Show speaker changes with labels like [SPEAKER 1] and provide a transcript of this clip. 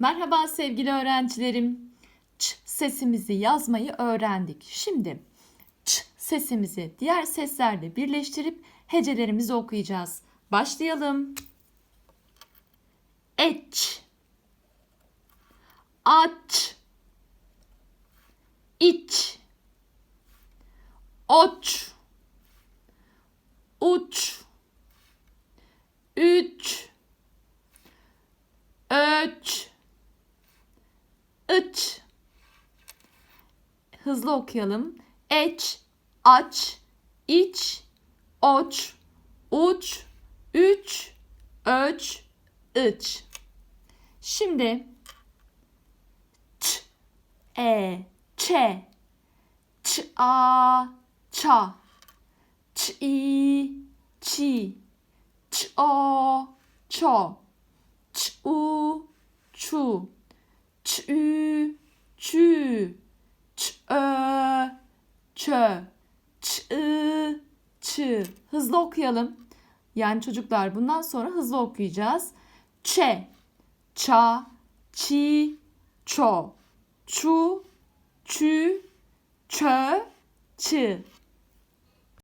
[SPEAKER 1] Merhaba sevgili öğrencilerim. Ç sesimizi yazmayı öğrendik. Şimdi ç sesimizi diğer seslerle birleştirip hecelerimizi okuyacağız. Başlayalım. Eç Aç İç Oç Uç Üç Öç Iç Hızlı okuyalım. Eç, aç, iç, oç, uç, üç, öç, ıç. Şimdi ç, e, ç, ç, a, ça, ç, i, çi, ç, o, ço, ç, u, çu, çü, ç, ö, çö, ç, ı, çı. Hızlı okuyalım. Yani çocuklar bundan sonra hızlı okuyacağız. Ç, ça, çi, ço, çu, çü, çö, çı.